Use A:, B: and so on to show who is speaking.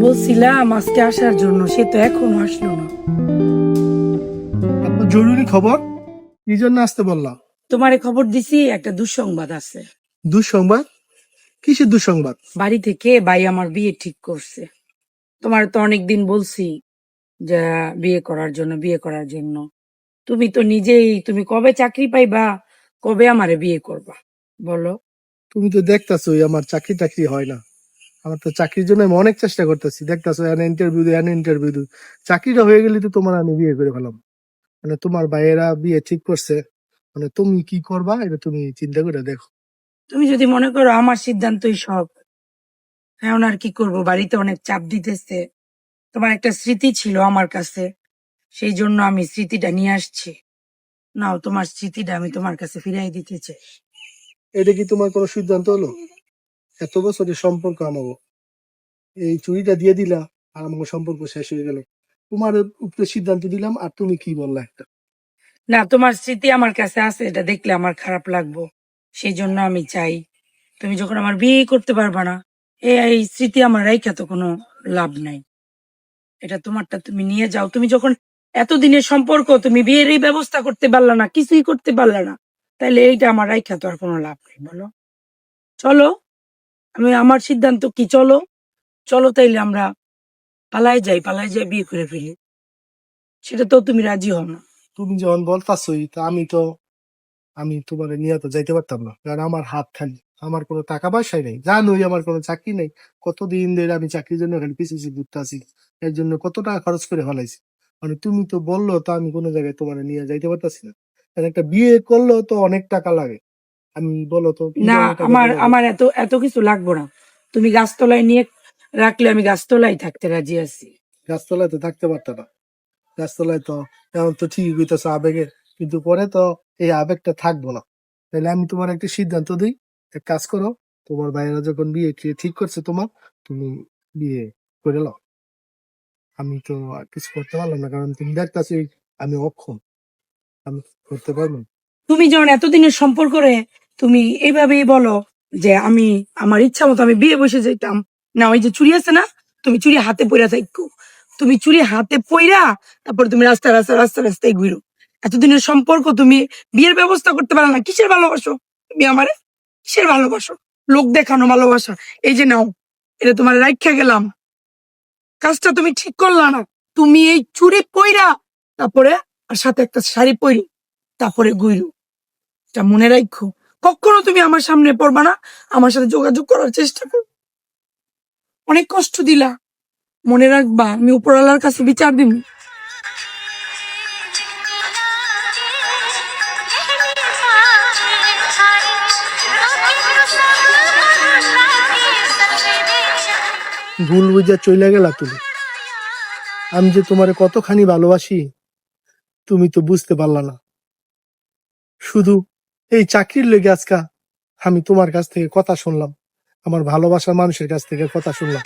A: বলছিলাম আজকে আসার জন্য সে তো এখনও আসলো না।
B: আপনার জরুরি খবর? কি জন্য আসতে বললাম।
A: তোমারে খবর দিছি একটা দুঃসংবাদ আছে।
B: দুঃসংবাদ? কিসের দুঃসংবাদ?
A: বাড়ি থেকে ভাই আমার বিয়ে ঠিক করছে। তোমার তো অনেকদিন বলছি যে বিয়ে করার জন্য বিয়ে করার জন্য। তুমি তো নিজেই তুমি কবে চাকরি পাইবা কবে আমারে বিয়ে করবা? বলো।
B: তুমি তো দেখতাছো আমার চাকরি টাকরি হয় না। আমার তো চাকরির জন্য আমি অনেক চেষ্টা করতেছি। দেখতাছো এন ইন্টারভিউ দিই এন ইন্টারভিউ দিই চাকরিটা হয়ে গেলে তো তোমার আমি বিয়ে করে ফেলাম। মানে তোমার ভাইয়েরা বিয়ে ঠিক করছে। মানে তুমি কি করবা এটা তুমি চিন্তা করে দেখো।
A: তুমি যদি মনে করো আমার সিদ্ধান্তই সব এখন আর কি করব? বাড়িতে অনেক চাপ দিতেছে। তোমার একটা স্মৃতি ছিল আমার কাছে। সেই জন্য আমি স্মৃতিটা নিয়ে আসছি। নাও তোমার স্মৃতিটা আমি তোমার কাছে ফিরাই দিতে চাই।
B: এটা কি তোমার কোনো সিদ্ধান্ত হলো? এত বছরের সম্পর্ক আমাকে এই চুরিটা দিয়ে দিলা আর আমার সম্পর্ক শেষ হয়ে গেল। তোমার উপরে সিদ্ধান্ত দিলাম আর তুমি কি বললা একটা?
A: না, তোমার স্মৃতি আমার কাছে আছে, এটা দেখলে আমার খারাপ লাগবো। সেই জন্য আমি চাই, তুমি যখন আমার বিয়ে করতে পারবা না এই স্মৃতি আমার রাইখা তো কোনো লাভ নাই। এটা তোমারটা তুমি নিয়ে যাও। তুমি যখন এতদিনের সম্পর্ক, তুমি বিয়ের এই ব্যবস্থা করতে পারলা না, কিছুই করতে পারলা না তাহলে এইটা আমার রাইখা তো আর কোনো লাভ নেই, বলো। চলো। আমি আমার সিদ্ধান্ত কি? চলো। চলো তাইলে আমরা পালায় যাই পালায় যাই, বিয়ে করে ফেলি। সেটা তো তুমি রাজি হও না।
B: তুমি যখন বলতাছই, তা আমি তো, আমি তোমার নিয়ে তো যাইতে পারতাম না। কারণ আমার হাত খালি। আমার কোনো টাকা পয়সাই নেই। জানোই আমার কোনো চাকরি নেই। কতদিন ধরে আমি চাকরির জন্য খালি পিছিয়ে পিছিয়ে ঘুরতে আছি এর জন্য কত টাকা খরচ করে ফেলাইছি। মানে তুমি তো বলল, তো আমি কোনো জায়গায় তোমার নিয়ে যাইতে পারতাছি না। একটা বিয়ে করলেও তো অনেক টাকা লাগে। আমি বলো তো
A: না আমার আমার এত এত কিছু লাগবো না। তুমি গাছতলায় নিয়ে রাখলে আমি গাছতলায় থাকতে রাজি আছি।
B: গাছতলায় তো থাকতে পারতাম না। গাছতলায় তো এখন তো ঠিকই কইতেছো আবেগে কিন্তু পরে তো এই আবেগটা থাকব না। তাহলে আমি তোমার একটা সিদ্ধান্ত দিই এক কাজ করো তোমার ভাইয়েরা যখন বিয়ে ঠিক করছে তোমার তুমি বিয়ে করে নাও। আমি তো আর কিছু করতে পারলাম না কারণ তুমি দেখতেছি আমি অক্ষম। আমি করতে পারব।
A: তুমি যখন এতদিনের সম্পর্ক রে তুমি এইভাবেই বলো যে আমি, আমার ইচ্ছা মতো আমি বিয়ে বসে যেতাম। না, ওই যে চুরি আছে না, তুমি চুরি হাতে পইরা থাকো তুমি চুরি হাতে পইরা তারপর তুমি রাস্তা রাস্তা রাস্তা, রাস্তায় ঘুরো। এতদিনের সম্পর্ক তুমি বিয়ের ব্যবস্থা করতে পারো না, কিসের ভালোবাসো? তুমি আমারে কিসের ভালোবাসো? লোক দেখানো ভালোবাসা। এই যে নাও, এটা তোমার রাখা গেলাম। কাজটা তুমি ঠিক করলা না। তুমি এই চুরি পইরা তারপরে আর সাথে একটা শাড়ি পরি তারপরে গুইরু এটা মনে রাখো কখনো তুমি আমার সামনে পড়বা না? আমার সাথে যোগাযোগ করার চেষ্টা করো। অনেক কষ্ট দিলা। মনে রাখবা, আমি উপরওয়ালার কাছে বিচার দিব
B: ভুল বুঝা চলে গেলা তুমি। আমি যে তোমারে কতখানি ভালোবাসি, তুমি তো বুঝতে পারলা না। শুধু এই চাকরির লেগে আজকা আমি তোমার কাছ থেকে কথা শুনলাম। আমার ভালোবাসার মানুষের কাছ থেকে কথা শুনলাম।